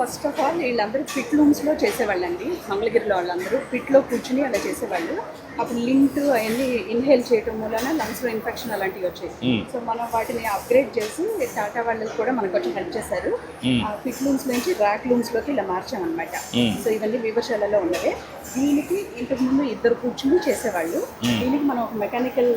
First of all వీళ్ళందరూ pit రూమ్స్లో చేసేవాళ్ళండి. మంగళగిరిలో వాళ్ళందరూ పిట్లో కూర్చుని అలా చేసేవాళ్ళు. అప్పుడు లింట్ అవన్నీ ఇన్హేల్ చేయడం వలన లంగ్స్లో ఇన్ఫెక్షన్ అలాంటివి వచ్చాయి. సో మనం వాటిని అప్గ్రేడ్ చేసి టాటా వాళ్ళు కూడా మనకు కొంచెం హెల్ప్ చేశారు. ఆ పిట్ రూమ్స్ నుంచి ర్యాక్ రూమ్స్లోకి ఇలా మార్చామన్నమాట సో ఇవన్నీ వివశాలలో ఉన్నవే. దీనికి ఇంతకు ముందు ఇద్దరు కూర్చుని చేసేవాళ్ళు. దీనికి మనం ఒక మెకానికల్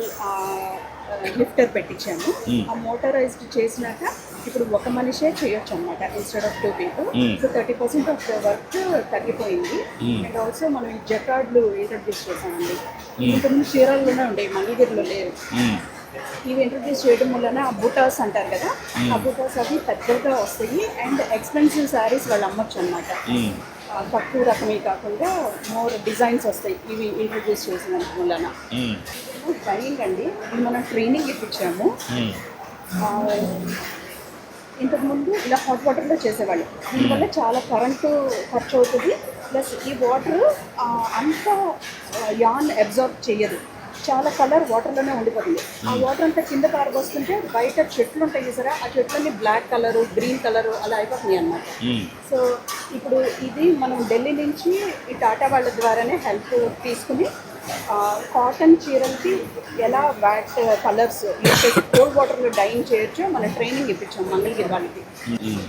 లిఫ్టర్ పెట్టించాము. ఆ మోటరైజ్డ్ చేసినాక ఇప్పుడు ఒక మనిషే చేయొచ్చు అనమాట instead of two people so thirty percent of the work తగ్గిపోయింది. అండ్ ఆల్సో మనం ఈ జకార్డ్లు ఇంట్రడ్యూస్ చేసామండి ఇంతకుముందు చీరాల్లోనే ఉండేవి మంగళగిరిలో లేవు. ఇవి ఇంట్రడ్యూస్ చేయడం వలన ఆ బుటాస్ అంటారు కదా ఆ బుటాస్ అవి పెద్దగా వస్తాయి. అండ్ ఎక్స్పెన్సివ్ శారీస్ వాళ్ళు అమ్మొచ్చు అనమాట తక్కువ రకమే కాకుండా మోర్ డిజైన్స్ వస్తాయి. ఇవి ఇంట్రడ్యూస్ చేసిన వలన ట్రైనింగ్ అండి. మనం ట్రైనింగ్ ఇప్పించాము. ఇంతకుముందు ఇలా హాట్ వాటర్లో చేసేవాళ్ళు. దీనివల్ల చాలా కరెంటు ఖర్చు అవుతుంది ప్లస్ ఈ వాటర్ అంత యాన్ అబ్జర్వ్ చేయదు చాలా కలర్ వాటర్లోనే ఉండిపోతుంది. ఆ వాటర్ అంతా కింద పారబోస్తుంటే బయట చెట్లు ఉంటాయి సరే ఆ చెట్లన్నీ బ్లాక్ కలరు గ్రీన్ కలరు అలా అయిపోతున్నాయి అన్నమాట. సో ఇప్పుడు ఇది మనం ఢిల్లీ నుంచి ఈ టాటా వాళ్ళ ద్వారానే హెల్ప్ తీసుకుని కాటన్ చీరలకి ఎలా వ్యాట్ కలర్స్ కోల్డ్ వాటర్లో డైన్ చేయొచ్చో మన ట్రైనింగ్ ఇప్పించాం మంగళగిరి వాళ్ళకి.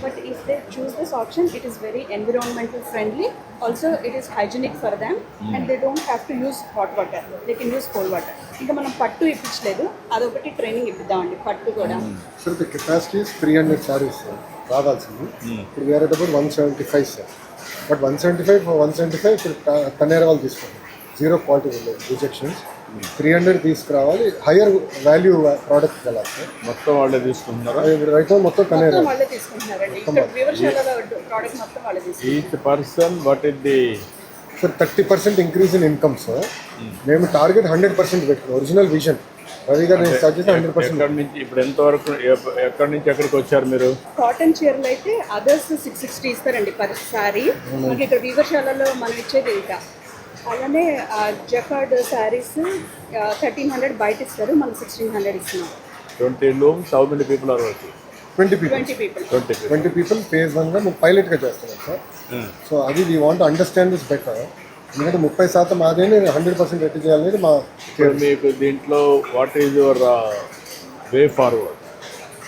But if they choose this option it is very environmental friendly also it is hygienic for them and they don't have to use hot water they can use cold water ఇంకా మనం పట్టు ఇప్పించలేదు. అదొకటి training ఇప్పిద్దామండి పట్టు కూడా. Sir the capacity three hundred saris sir రావాల్సింది. ఇప్పుడు వేరే డబ్బులు one seventy five sir but one seventy five one seventy five ఇప్పుడు తనేర వాళ్ళు తీసుకుంటారు జీరో క్వాలిటీ ఉండదు రిజెక్షన్స్. త్రీ హండ్రెడ్ తీసుకురావాలి. హయ్యర్ వాల్యూ ప్రోడక్ట్ వెళ్ళాలి సార్. మొత్తం వాళ్ళే తీసుకుంటున్నారా? ఇప్పుడు రైతు మొత్తం తనేర మొత్తం వాళ్ళే తీసుకుంటున్నారండి. ఇక్కడ వివర్శాలలో ప్రోడక్ట్ మొత్తం వాళ్ళే తీసుకుంటున్నారు. Each person what is the sir thirty percent increase in income sir. మేము టార్గెట్ హండ్రెడ్ పర్సెంట్ పెట్టుకున్నాం. ఒరిజినల్ విజన్ రవి గారు నేను స్టార్ట్ చేసి హండ్రెడ్ పర్సెంట్. ఎక్కడి నుంచి ఇప్పుడు ఎంతవరకు ఎప్ప- ఎక్కడి నుంచి ఎక్కడికి వచ్చారు మీరు? కాటన్ చీరలు అయితే అదర్స్ సిక్స్ సిక్స్టీ ఇస్తారండి పర్ సారీ మనకి ఇక్కడ వివర్శాలలో మనం ఇచ్చేది ఇంకా. అలానే జకార్డ్ శారీస్ థర్టీన్ హండ్రెడ్ బయట ఇస్తారు మనం సిక్స్టీన్ హండ్రెడ్ ఇస్తున్నాం. Twenty looms how many people are working twenty people twenty twenty people phase వన్గా మేము పైలట్గా చేస్తున్నాం సార్ సో అది we want understand this better ఎందుకంటే ముప్పై శాతం అదే హండ్రెడ్ పర్సెంట్ ఎట్టి చేయాలనేది మా మీకు దీంట్లో what is your way forward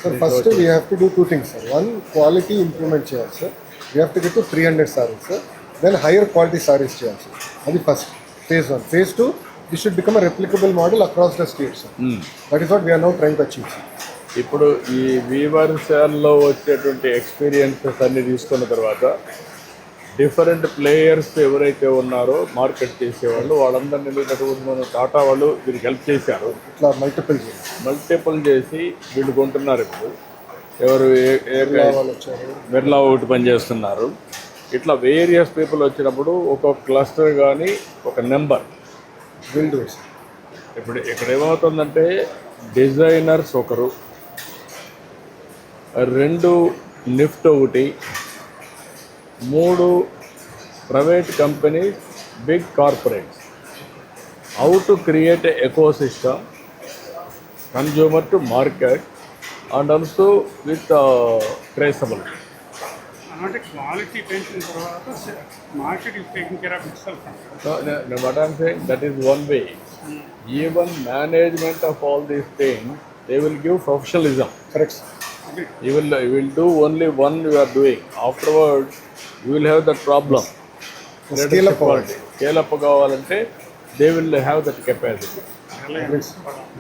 sir first we have to do two things sir one quality improvement చేయాలి sir we have to get to three hundred saris sir then higher quality saris చేయాలి sir అది first phase one phase two this should become replicable model across the states that is what we're now trying to achieve ఇప్పుడు ఈ వీవర్సాల్లో వచ్చేటువంటి experiences అన్ని తీసుకున్న తర్వాత different players ఎవరైతే ఉన్నారో మార్కెట్ చేసేవాళ్ళు వాళ్ళందరినీ మన టాటా వాళ్ళు వీరికి హెల్ప్ చేశారు. ఇట్లా మల్టిపుల్ చేయాలి మల్టిపుల్ చేసి వీళ్ళు కొంటున్నారు ఇప్పుడు. ఎవరు ఏ- బిర్లా ఒకటి పని చేస్తున్నారు ఇట్లా వేరియస్ పీపుల్ వచ్చినప్పుడు ఒక్కొక్క క్లస్టర్ కానీ ఒక నెంబర్ విల్ ఇప్పుడు ఇక్కడ ఏమవుతుందంటే డిజైనర్స్ ఒకరు రెండు నిఫ్ట్ ఒకటి మూడు private company big corporates how to create ecosystem consumer to market and also with traceability అంటే క్వాలిటీ పెంచిన తర్వాత market is taking care of itself what I'm saying, that is one way. Even management of all these things, they will give professionalism. Correct sir You will, you will do only one you are doing. Afterwards, you will have that problem. Scale up quality. Scale up కావాలంటే they will have that capacity.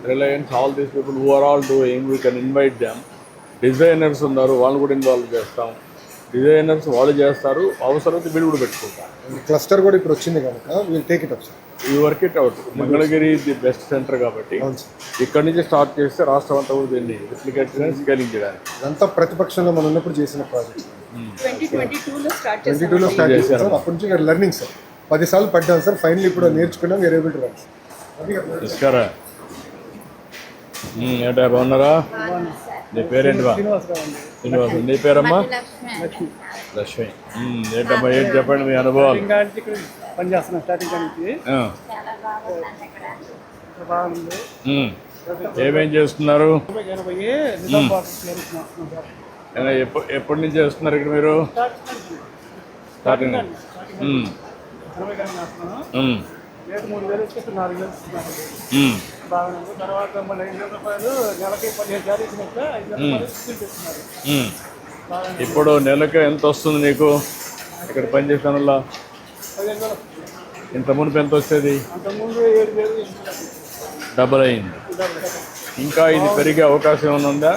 Reliance, all these people who are all doing, we can invite them. Designers ఉన్నారు వాళ్ళు కూడా involve చేస్తాం designers వాళ్ళు చేస్తారు అవసరమైతే వీళ్ళు కూడా పెట్టుకుంటారు. క్లస్టర్ కూడా ఇప్పుడు వచ్చింది కనుక will take it up sir ఈ work it out Mangalagiri the best centre కాబట్టి ఇక్కడ నుంచి స్టార్ట్ చేస్తే రాష్ట్రం అంతా కూడా దీన్ని రిప్లికేట్ స్కేలింగ్ చేయడానికి. ఇదంతా ప్రతిపక్షంలో మనం ఉన్నప్పుడు చేసిన ప్రాజెక్ట్ ట్వంటీ టూలో స్టార్ట్ చేశారు. సార్ అప్పటి నుంచి ఇక్కడ లెర్నింగ్ సార్ పది సార్లు పడ్డాం సార్ ఫైనల్ ఇప్పుడు నేర్చుకున్నాం వేరే టు రన్ ఇస్కారా ఏంటా బాగున్నారా? నీ పేరేంటి బా శ్రీనివాసం నీ పేరమ్మా? లక్ష్మి. ఏంటమ్మా ఏంటి చెప్పండి మీ అనుభవాలు? ఇంకా ఇక్కడ పని చేస్తున్నాం స్టార్టింగ్ నుంచి. ఆ, బాగుంది ఉమ్. ఏమేం చేస్తున్నారు? ఎప్పటి నుంచి చేస్తున్నారు ఇక్కడ మీరు? స్టార్టింగ్. మూడు వేలు నాలుగు వేలు తర్వాత మళ్ళీ ఐదు వేల రూపాయలు నెలకి పదిహేను సార్లు ఇచ్చినట్టు ఐదు వేల రూపాయలు స్కూల్ ఇస్తున్నారు ఉమ్. ఇప్పుడు నెలకు ఎంత వస్తుంది నీకు? ఇక్కడ పనిచేసిన వల్ల ఇంత మునుపు ఎంత వచ్చేది? డబల్ అయింది. ఇంకా ఇది పెరిగే అవకాశం ఏమైనా ఉందా?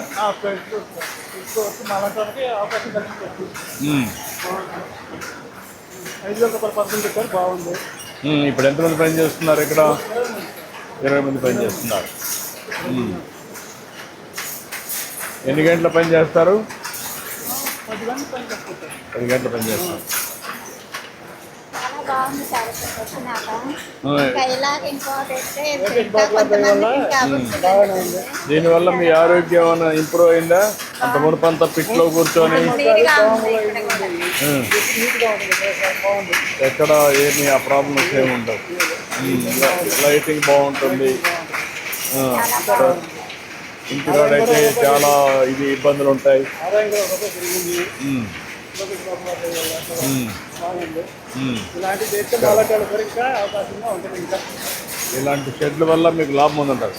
ఇప్పుడు ఎంతమంది పని చేస్తున్నారు ఇక్కడ? ఇరవై మంది పని చేస్తున్నారు. ఎన్ని గంటల పని చేస్తారు? పది గంటల పని చేస్తారు. దీనివల్ల మీ ఆరోగ్యం ఏమైనా ఇంప్రూవ్ అయిందా? అంత మునుపు అంతా పిట్లో కూర్చొని ఎక్కడ ఏమి ఆ ప్రాబ్లమ్స్ ఏమి ఉండవు. లైటింగ్ బాగుంటుంది? ఆ, ఇంటికాడైతే చాలా ఇది ఇబ్బందులు ఉంటాయి. ఇలాంటి షెడ్ల వల్ల మీకు లాభం ఉందంటారు.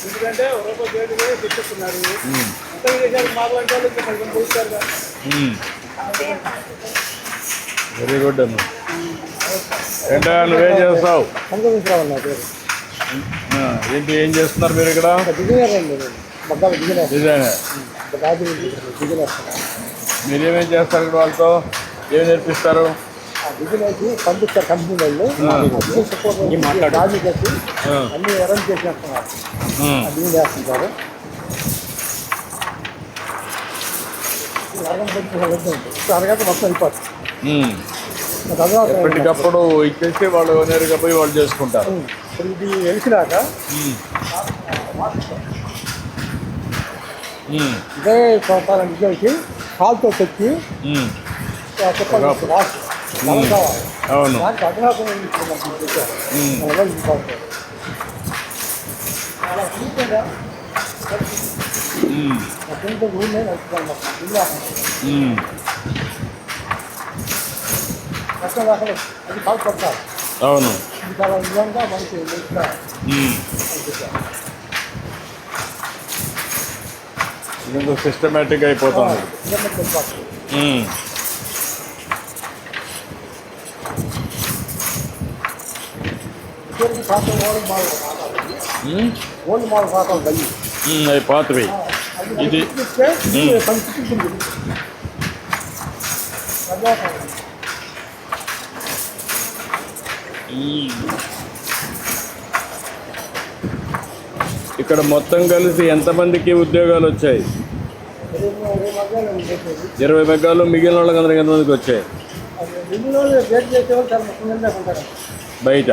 ఎందుకంటే రూపాయి కూడా తెచ్చిస్తున్నారు వాళ్ళు కొంచెం వెరీ గుడ్ అమ్మ. ఏంటో నువ్వేం చేస్తావు? ఏంటి ఏం చేస్తున్నారు మీరు ఇక్కడ? బిగినర్ మీరేమేం చేస్తారు ఇక్కడ వాళ్ళతో? ఏం నేర్పిస్తారు? పంపిస్తారు కంపెనీ వాళ్ళు. రాజు ఆ, అన్ని అరేంజ్ చేసేస్తున్నారు. అది చేస్తుంటారు అరగంట మొత్తం. తర్వాత ఎప్పటికప్పుడు ఇచ్చేసి వాళ్ళు నేరుగా పోయి వాళ్ళు చేసుకుంటారు. ఇప్పుడు ఇది వెలిసినాక ఇదే చూపాలని ఇచ్చేసి కాలుతో తెచ్చి. చెప్పాలి. వాష్ అవును. దానికి అది అవును. చాలా నిజంగా మంచి మంచిగా ఉమ్. ఇదంతా సిస్టమేటిక్ అయిపోతుంది. ఓల్డ్ మోడల్ పాత్రలు ఉమ్, అవి పాతవి. ఇది సంస్కృతి ఉంటుంది అదే ఉమ్. ఇక్కడ మొత్తం కలిసి ఎంతమందికి ఉద్యోగాలు వచ్చాయి? ఇరవై మెగాలు మిగిలిన వాళ్ళకి అందరికి ఎంతమందికి వచ్చాయి? బయట.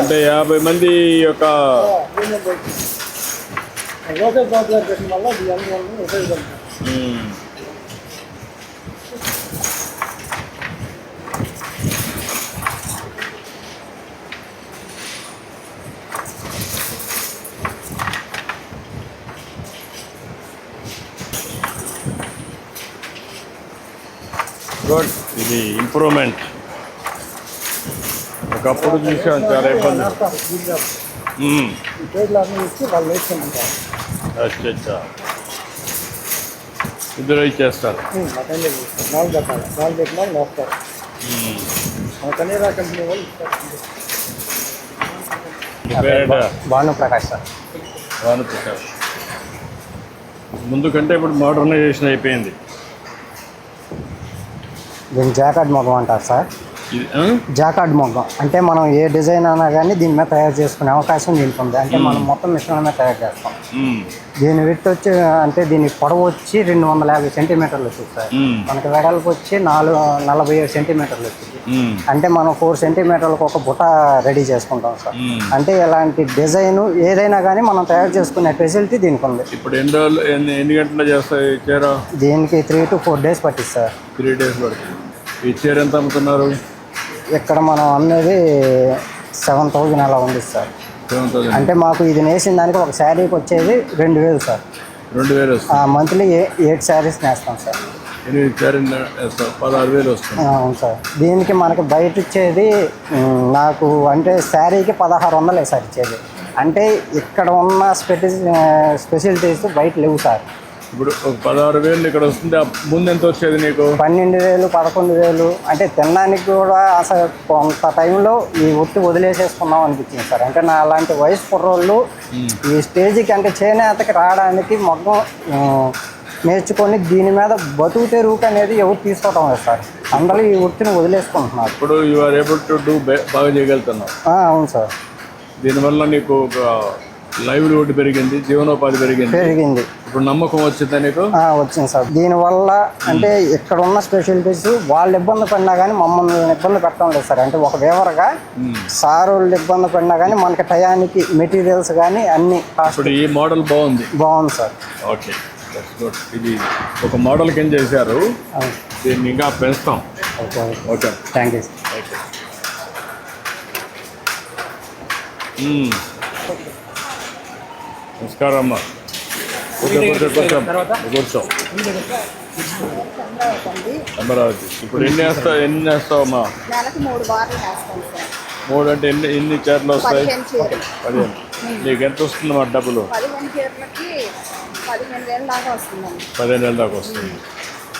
అంటే యాభై మంది యొక్క లోకల్ పాపులర్ గారు పెట్టిన వల్ల గుడ్ ఇది ఇంప్రూవ్మెంట్. ఒకప్పుడు చూసాం చాలా ఇబ్బంది. అచ్చా అచ్చా ఇద్దరు ఇచ్చేస్తారు అటెండ్ నాలుగు పెట్టాలి నాలుగు పెట్టిన వాళ్ళు వేస్తారు ఉమ్. మన కనీరా కంపెనీ వాళ్ళు ఇస్తారు మీ పేరేంటా? భాను ప్రకాష్ సార్. భాను ప్రకాష్ ముందు కంటే ఇప్పుడు మోడర్నైజేషన్ అయిపోయింది. దీన్ని జాకార్డ్ మొగ్గం అంటారు సార్? జాకార్డ్ మొగ్గం అంటే మనం ఏ డిజైన్ అయినా కానీ దీని మీద తయారు చేసుకునే అవకాశం దీనికి ఉంది అంటే మనం మొత్తం మిశ్రమం మీద తయారు చేస్తాం. దీని విత్ వచ్చి అంటే దీని పొడవు వచ్చి రెండు వందల యాభై సెంటీమీటర్లు వచ్చింది సార్. మనకి వెడల్పు వచ్చి నాలుగు నలభై ఏడు సెంటీమీటర్లు వచ్చింది. అంటే మనం ఫోర్ సెంటీమీటర్లకు ఒక బుట్ట రెడీ చేసుకుంటాం సార్. అంటే ఇలాంటి డిజైన్ ఏదైనా కానీ మనం తయారు చేసుకునే ఫెసిలిటీ దీనికి ఉంది ఇప్పుడు ఎన్ని రోజులు ఎన్ని గంటలు చేస్తాయి దీనికి త్రీ టు ఫోర్ డేస్ పట్టింది సార్. త్రీ డేస్ పడుతుంది. ఈ చీర ఎంత అమ్ముతున్నారు? ఇక్కడ మనం అమ్మేది సెవెన్ థౌజండ్ అలా ఉంది సార్. సెవెన్ అంటే మాకు ఇది నేసిన దానికి ఒక శారీకి వచ్చేది రెండు వేలు సార్. రెండు వేలు మంత్లీ ఎయిట్ శారీస్ నేస్తాం సార్. ఎనిమిది పదహారు వేలు వస్తుంది. అవును సార్. దీనికి మనకి బయట ఇచ్చేది నాకు అంటే శారీకి పదహారు వందలే సార్ ఇచ్చేది. అంటే ఇక్కడ ఉన్న స్పెటి స్పెషాలిటీస్ బయట లేవు సార్. ఇప్పుడు ఒక పదహారు వేలు ఇక్కడ వస్తుంది. ముందు ఎంత వచ్చేది నీకు? పన్నెండు వేలు పదకొండు వేలు. అంటే తినడానికి కూడా అసలు కొంత టైంలో ఈ ఒట్టి వదిలేసేసుకున్నాం అనిపించింది సార్. అంటే నా అలాంటి వయసు కుర్రోళ్ళు ఈ స్టేజ్కి అంటే చేనేతకి రావడానికి మొత్తం నేర్చుకొని దీని మీద బతుకు తెరువుకు అనేది ఎవరు తీసుకోవటం లేదు సార్. అందరూ ఈ వృత్తిని వదిలేసుకుంటున్నారు. ఇప్పుడు you are able to do బాగా చేయగలుగుతున్నావు. అవును సార్. దీనివల్ల నీకు లైవ్లీవుడ్ పెరిగింది జీవనోపాధి పెరిగింది. పెరిగింది. ఇప్పుడు నమ్మకం వచ్చిందా నీకు? వచ్చింది సార్. దీనివల్ల అంటే ఇక్కడ ఉన్న స్పెషాలిటీస్ వాళ్ళు ఇబ్బంది పడినా కానీ మమ్మల్ని ఇబ్బంది పెట్టడం లేదు సార్. అంటే ఒక వేవరగా సార్ వాళ్ళు ఇబ్బంది పడినా కానీ మనకి టయానికి మెటీరియల్స్ కానీ అన్ని ఇప్పుడు ఈ మోడల్ బాగుంది. బాగుంది సార్. ఓకే. ఇది ఒక మోడల్ కింద చేశారు. దీన్ని ఇంకా పెంచుతాం. Okay. Okay. Thank you okay. మ్మ్. నమస్కారం అమ్మా కూర్చో. అమరావతి. ఇప్పుడు ఎన్ని వేస్తావు ఎన్ని వేస్తావు అమ్మా మూడు అంటే ఎన్ని ఎన్ని చీరలు వస్తాయి? పదిహేను నీకు ఎంత వస్తుంది మా డబ్బులు? పదిహేను వేలు దాకా వస్తుంది.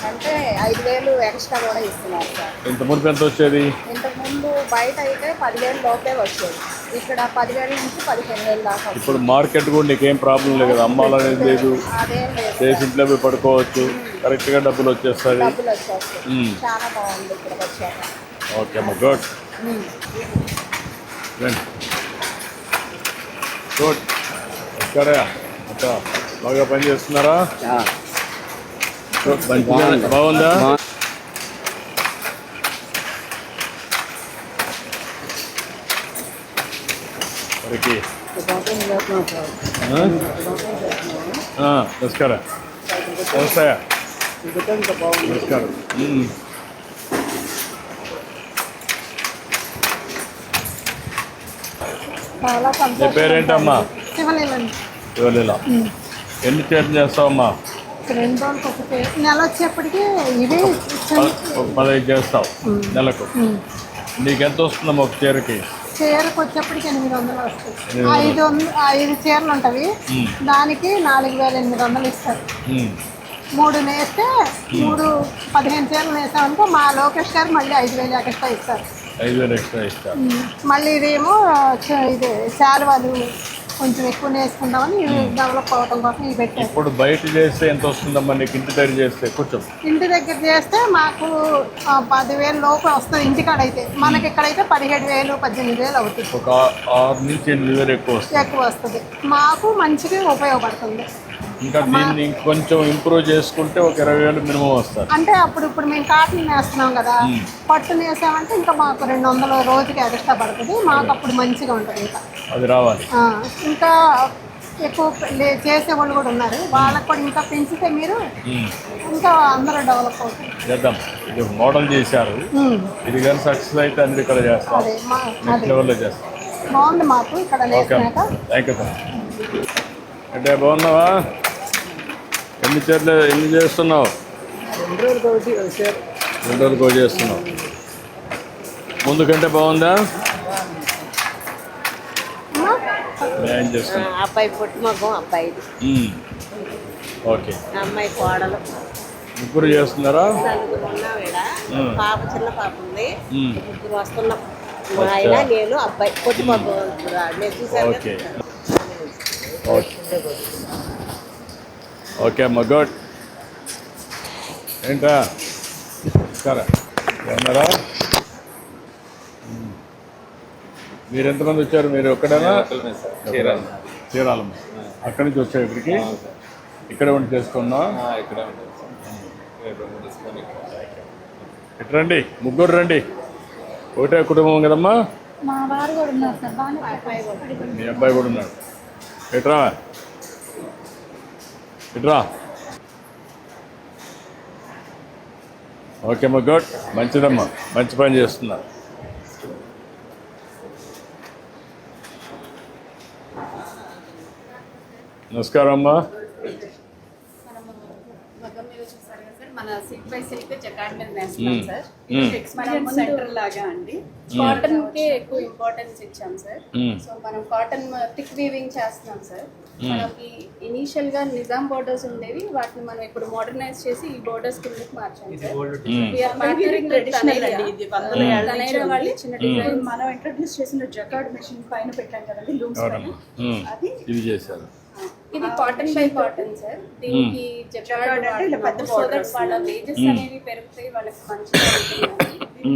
అంటే ఐదు వేలు ఎక్స్ట్రా కూడా ఇస్తున్నారు సార్. ఇంత మునుపు ఎంత వచ్చేది? ఇంతకుముందు బయట అయితే పదివేలు లోపే వచ్చేది. ఇక్కడ పదివేల నుంచి పదిహేను వేలు దాకా. ఇప్పుడు మార్కెట్ కూడా నీకేం ప్రాబ్లం లేదు కదా? అమ్మాలనేది లేదు అదేం లేదు. చేసి ఇంట్లో పోయి పడుకోవచ్చు. కరెక్ట్గా డబ్బులు వచ్చేస్తుంది డబ్బులు వచ్చేస్తాయి. మ్మ్. చాలా బాగుంది ఇక్కడికి వచ్చాక. ఓకే అమ్మా గుడ్ రండి గుడ్ సరే అక్క బాగా పని చేస్తున్నారా? Good. మంచిగా బాగుందా. ఆ, నమస్కారం. నమస్తే. నమస్కారం. నీ పేరేంటమ్మా? ఇవ్వలేలా ఎన్ని చీరలు చేస్తావమ్మా? రెండు రోజులకి ఒకటి నెల వచ్చేప్పటికి ఇవే పదహైదు చేస్తావు నెలకు. నీకెంత వస్తుందమ్మా ఒక చీరకి? చీరకు వచ్చేప్పటికి ఎనిమిది వందలు వస్తాయి. ఐదు ఐదు చీరలు ఉంటవి. దానికి నాలుగు వేల ఎనిమిది వందలు ఇస్తారు. మూడు నేస్తే మూడు పదిహేను చీరలు వేసామనుకో మా లోకేష్ గారు మళ్ళీ ఐదు వేలు ఎక్స్ట్రా ఇస్తారు. ఐదు వేలు ఎక్స్ట్రా ఇస్తా మళ్ళీ ఇదేమో ఇది శాలువాలు కొంచెం ఎక్కువ వేసుకుందామని ఇవి డెవలప్ అవడం కోసం ఇవి పెట్టారు. ఇప్పుడు బయట చేస్తే ఎంత వస్తుందమ్మా? నీకు ఇంటి దగ్గర చేస్తే కొంచెం ఇంటి దగ్గర చేస్తే మాకు ఆ, పదివేలు లోపు వస్తుంది ఇంటికాడ అయితే మనకి ఇక్కడైతే పదిహేడు వేలు పద్దెనిమిది వేలు అవుతుంది. ఒక ఆరు నుంచి ఎనిమిది వేలు ఎక్కువ వస్తుంది. ఎక్కువ వస్తుంది. మాకు మంచిగా ఉపయోగపడుతుంది. ఇంకా దీన్ని ఇంకొంచెం ఇంప్రూవ్ చేసుకుంటే ఒక ఇరవై వేలు మినిమం వస్తారు. అంటే అప్పుడు ఇప్పుడు మేము కాటన్ వేస్తున్నాం కదా పట్టు వేసామంటే ఇంకా మాకు రెండు వందల రోజుకి ఎక్స్ట్రా పడుతుంది. మాకు అప్పుడు మంచిగా ఉంటుంది ఇంకా. అది రావాలి. ఇంకా ఎక్కువ చేసేవాళ్ళు కూడా ఉన్నారు. వాళ్ళకి కూడా ఇంకా పెంచితే మీరు. ఇంకా అందరూ డెవలప్ అవుతుంది చేద్దాం. ఇది మోడల్ చేశారు. ఇది కానీ సక్సెస్ అయితే అన్ని ఇక్కడ చేస్తాం. అదే మా నెక్స్ట్ అదే. లెవెల్లో చేస్తాం. బాగుంది మాకు ఇక్కడ థ్యాంక్ యూ అంటే బాగున్నావా? ఎన్ని చీరలు ఎన్ని చేస్తున్నావు? రెండు రోజులకు ఒకటి చేస్తున్నావు. ముందు కంటే బాగుందా? న్యాయం చేస్తున్నా. అబ్బాయి పుట్టుమగం అబ్బాయిది. మ్మ్. ఓకే. అమ్మాయి కోడలు. ముగ్గురు చేస్తున్నారా? నలుగురు ఉన్నాం ఈడ. పాప చిన్న పాప ఉంది. ముగ్గురు వస్తున్నాం. మా ఆయన నేను అబ్బాయి. పుట్టుమగం నేను చూసాను ఓకే. ఓకే. ఓకే అమ్మ గుడ్ ఏంటా బాగున్నారా? మ్మ్. మీరు ఎంతమంది వచ్చారు? మీరు ఒక్కడేనా? చీరాలమ్మ అక్కడి నుంచి వచ్చారు ఇక్కడికి? ఇక్కడే ఉండి చేసుకున్నా? ఇటు రండి ముగ్గురు రండి. ఒకటే కుటుంబం కదమ్మా? ఉన్నారు సార్. మీ అబ్బాయి కూడా ఉన్నాడు. ఎట్రా ఇట్రా. ఓకేమ్మా గుడ్. మంచిదమ్మా. మంచి పని చేస్తున్నా. నమస్కారం అమ్మా. మన బై సిల్క్ సెంటర్ లాగా అండి. కాటన్కి ఎక్కువ ఇంపార్టెన్స్ ఇచ్చాం సార్ సో మనం కాటన్ థిక్ వీవింగ్ చేస్తున్నాం సార్ మనకి ఇనీషియల్గా నిజాం బోర్డర్స్ ఉండేవి. వాటిని మనం ఇప్పుడు మోడర్నైజ్ చేసి ఈ బోర్డర్స్ కిందకి మార్చాం మనం ఇంట్రడ్యూస్ చేసిన జకార్డ్ మెషిన్ పైన పెట్టాం కదండి లూమ్స్. అది ఇది చేశారు. ఇది కాటన్ బై కాటన్ సార్ దీనికి జకార్డ్ అంటే పెద్ద. వాళ్ళ వేజెస్ అనేవి పెరుగుతాయి వాళ్ళకి మంచిగా వీటి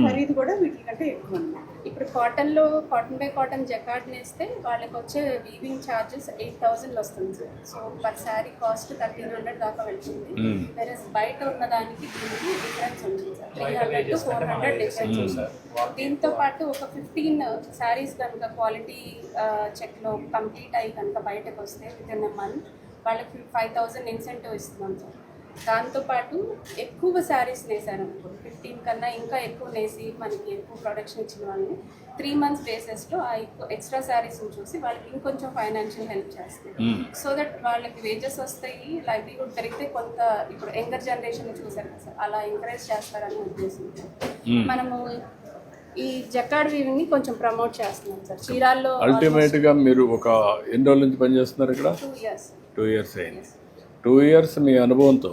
ఖరీదు కూడా వీటికంటే ఎక్కువ అన్నమాట. ఇప్పుడు కాటన్లో కాటన్ బై కాటన్ జకార్డ్ నేస్తే వాళ్ళకి వచ్చే వీవింగ్ ఛార్జెస్ ఎయిట్ థౌసండ్ వస్తుంది sir. So per sari cost thirteen hundred దాకా వెళ్తుంది. వేరే బయట ఉన్న దానికి దీనికి డిఫరెన్స్ ఉంటుంది sir. Three hundred to four hundred difference ఉంది దీంతో పాటు ఒక ఫిఫ్టీన్ శారీస్ కనుక క్వాలిటీ చెక్లో కంప్లీట్ అయ్యి కనుక బయటకు వస్తే విత్ ఇన్ మంత్ వాళ్ళకి ఫైవ్ థౌసండ్ ఇన్సెంటివ్ ఇస్తున్నాం సార్. దాంతోపాటు ఎక్కువ శారీస్ నేసారు అనుకోండి ఫిఫ్టీన్ కన్నా ఇంకా ఎక్కువ నేసి మనకి ఎక్కువ ప్రొడక్షన్ ఇచ్చిన వాళ్ళని త్రీ మంత్స్ బేసెస్లో ఆ ఎక్కువ ఎక్స్ట్రా శారీస్ని చూసి వాళ్ళకి ఇంకొంచెం ఫైనాన్షియల్ హెల్ప్ చేస్తుంది సో దట్ వాళ్ళకి వేజెస్ వస్తాయి లైవ్లీహుడ్ పెరిగితే కొంత ఇప్పుడు యంగర్ జనరేషన్ చూసారు కదా సార్ అలా ఎంకరేజ్ చేస్తారని ఉద్దేశంతో. మనము ఈ జకాడ్ వీవింగ్ని కొంచెం ప్రమోట్ చేస్తున్నాం సార్. చీరాల్లో అల్టిమేట్గా మీరు ఒక ఎన్ని రోజుల నుంచి పనిచేస్తున్నారు ఇక్కడ? టూ ఇయర్స్ టూ ఇయర్స్ అయింది. టూ ఇయర్స్ మీ అనుభవంతో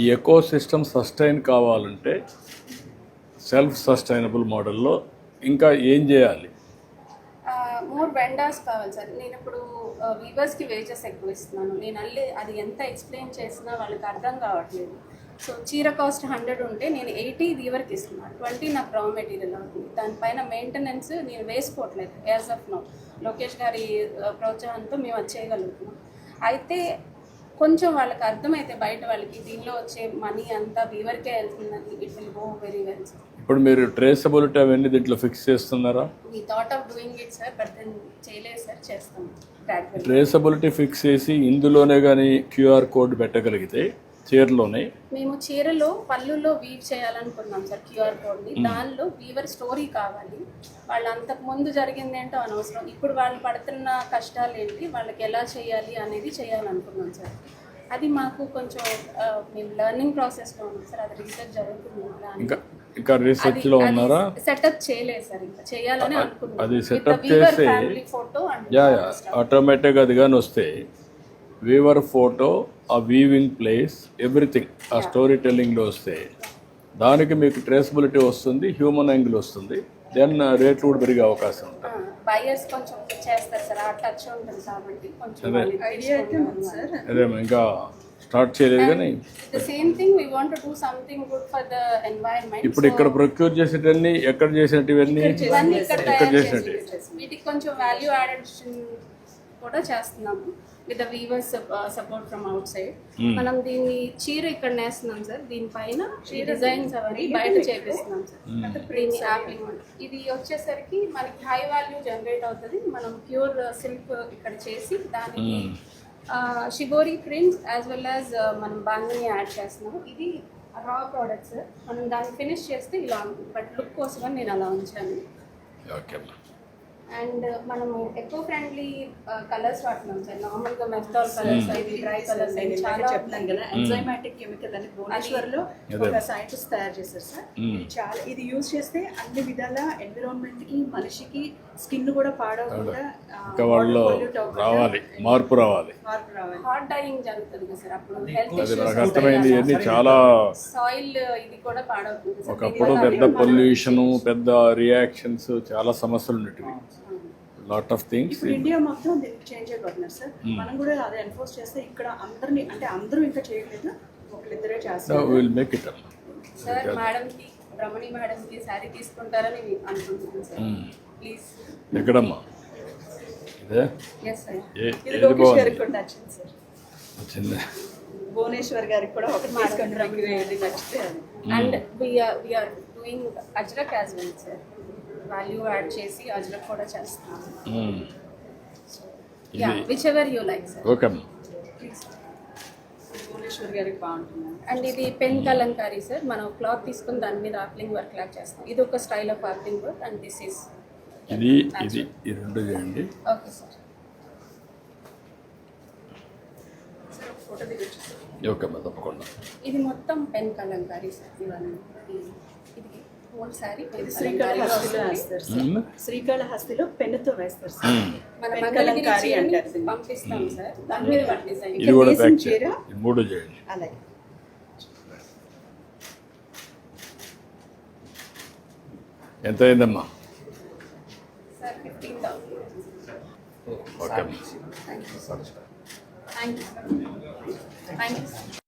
ఈ ఎకో సిస్టమ్ సస్టైన్ కావాలంటే సెల్ఫ్ సస్టైనబుల్ మోడల్లో ఇంకా ఏం చేయాలి? మోర్ వెండర్స్ కావాలి సార్. నేను ఇప్పుడు వీవర్స్కి వేజెస్ ఎక్కువ ఇస్తున్నాను. నేను అల్లి అది ఎంత ఎక్స్ప్లెయిన్ చేసినా వాళ్ళకి అర్థం కావట్లేదు. సో చీర కాస్ట్ హండ్రెడ్ ఉంటే నేను ఎయిటీ వీవర్కి ఇస్తున్నాను ట్వంటీ నాకు రా మెటీరియల్ అవుతుంది. దానిపైన మెయింటెనెన్స్ నేను వేసుకోవట్లేదు యాజ్ ఆఫ్ నో లోకేష్ గారి ప్రోత్సాహంతో మేము అది చేయగలుగుతున్నాం. అయితే కొంచెం వాళ్ళకి అర్థమైతే బయట వాళ్ళకి దీనిలో వచ్చే మనీ అంతా వీవర్కే వెళ్తుందని it will go very well ఇప్పుడు మీరు ట్రేసబిలిటీ అవన్నీ దీంట్లో ఫిక్స్ చేస్తున్నారా? We thought of doing it sir but then చేయలేదు సార్ చేస్తాం ట్రేసబిలిటీ ఫిక్స్ చేసి ఇందులోనే కానీ క్యూఆర్ కోడ్ పెట్టగలిగితే చీరలోనే? మేము చీరలో పళ్ళులో వీవ్ చేయాలనుకున్నాం సార్ క్యూఆర్ కోడ్ని. దానిలో వీవర్ స్టోరీ కావాలి. వాళ్ళు అంతకు ముందు జరిగింది ఏంటో అనవసరం. ఇప్పుడు వాళ్ళు పడుతున్న కష్టాలు ఏంటి వాళ్ళకి ఎలా చేయాలి అనేది చేయాలనుకున్నాం సార్. అది మాకు కొంచెం మేము లెర్నింగ్ ప్రాసెస్లో ఉన్నాం సార్. అది రీసెర్చ్ జరుగుతుంది ఇంకా ఇంకా రీసెర్చ్లో ఉన్నారా? సెటప్ చేయలేదు సార్ ఇంకా. చేయాలని అనుకున్నాం. అది setup చేస్తే- ఫోటో యా ఆటోమేటిక్గా అది కానీ వస్తే వీవర్ ఫోటో ఆ వీవింగ్ ప్లేస్ ఎవ్రీథింగ్ ఆ స్టోరీ టెల్లింగ్లో వస్తే. దానికి మీకు ట్రేసబిలిటీ వస్తుంది హ్యూమన్ యాంగిల్ వస్తుంది. దెన్ రేట్లు కూడా పెరిగే అవకాశం ఉంటుంది. అదే. ఇంకా స్టార్ట్ చేయలేదు కానీ ఇప్పుడు ఇక్కడ ప్రొక్యూర్ చేసేటన్ని ఎక్కడ చేసినట్టువన్నీ ఇవన్నీ ఇక్కడ తయారు చేసినట్టు కూడా చేస్తున్నాము with the weavers support from outside. మనం దీన్ని చీర ఇక్కడ నేస్తున్నాం సార్. దీనిపైన డిజైన్స్ అవన్నీ బయట చేపిస్తున్నాం సార్. దీన్ని యాప్లింగ్ ఇది వచ్చేసరికి మనకి హై వాల్యూ జనరేట్ అవుతుంది. మనం ప్యూర్ సిల్క్ ఇక్కడ చేసి దానికి shibori prints as well as మనం బాంగని యాడ్ చేస్తున్నాం ఇది రా ప్రోడక్ట్స్ మనం దాన్ని ఫినిష్ చేస్తే ఇలా ఉంటుంది బట్ లుక్ కోసం నేను అలా ఉంచాను. ఓకే అండ్ మనము ఎకో ఫ్రెండ్లీ కలర్స్ వాడుతున్నాం సార్. నార్మల్గా మెస్టాల్ కలర్స్ అవి డ్రై కలర్స్ అవి ఇందాక చాలా చెప్తున్నాను కదా ఎంజైమాటిక్ కెమికల్ అని భువనేశ్వర్లో ఒక సైంటిస్ట్ తయారు చేశారు సార్. ఇది చాలా ఇది యూజ్ చేస్తే అన్ని విధాల ఎన్విరాన్మెంట్కి మనిషికి స్కిన్ కూడా పాడవకుండా రావాలి మార్పు రావాలి. మార్పు రావాలి. హాట్ డైయింగ్ జరుగుతుంది కదా సార్ అప్పుడు హెల్త్ అర్థమైంది చాలా సాయిల్ ఇది కూడా పాడవుతుంది ఒకప్పుడు పెద్ద పొల్యూషను పెద్ద రియాక్షన్స్ చాలా సమస్యలు ఉండేటివి. లాట్ ఆఫ్ థింగ్స్ ఇప్పుడు ఇండియా మొత్తం దీనికి చేంజ్ అయిపోతున్నారు సార్ మనం కూడా అది ఎన్ఫోర్స్ చేస్తే ఇక్కడ అందరిని అంటే అందరూ ఇంకా చేయలేదు ఒకరిద్దరే చేస్తారు. Will make it sir madam కి రమణి మేడం కి శారీ తీసుకుంటారని అనుకుంటున్నాను సార్ ప్లీజ్ ఎక్కడమ్మా? ఇదే? ఎస్ సార్ ఏ ఇది ఏది లోకేష్ బాగుంది? గారికి కూడా నచ్చింది సార్ వచ్చింది భువనేశ్వర్ గారికి కూడా ఒకటి ఏది నచ్చితే and we're we're doing Ajrakh as well sir value add చేసి అజ్రక్ కూడా చేస్తున్నాం మ్మ్. Yeah whichever you like sir okay అమ్మా భువనేశ్వర్ గారికి బాగుంటుంది. అండ్ ఇది పెన్ కలంకారీ సార్ మనం క్లాత్ తీసుకుని దాని మీద ఆప్లింగ్ వర్క్ లాగా చేస్తాం. ఇది ఒక style of applique work and this is ఇది ఇది ఈ రెండు చేయండి. ఓకే సార్ ఓకే తప్పకుండా. ఇది మొత్తం పెన్ కలంకారీ సార్ ఇవన్నీ. పెన్ శ్రీకాళహస్తిలో సార్. పెన్నుతో వేస్తారు సార్. మన కలంకారీ అంటారు దీన్ని. పంపిస్తాం సార్. దాని మీద మన డిజైన్ ఇది కూడా వేసిన ప్యాక్ చీర? చేయండి ఇది మూడు చేయండి. అలాగే. ఎంత అయిందమ్మా? Sir okay thank you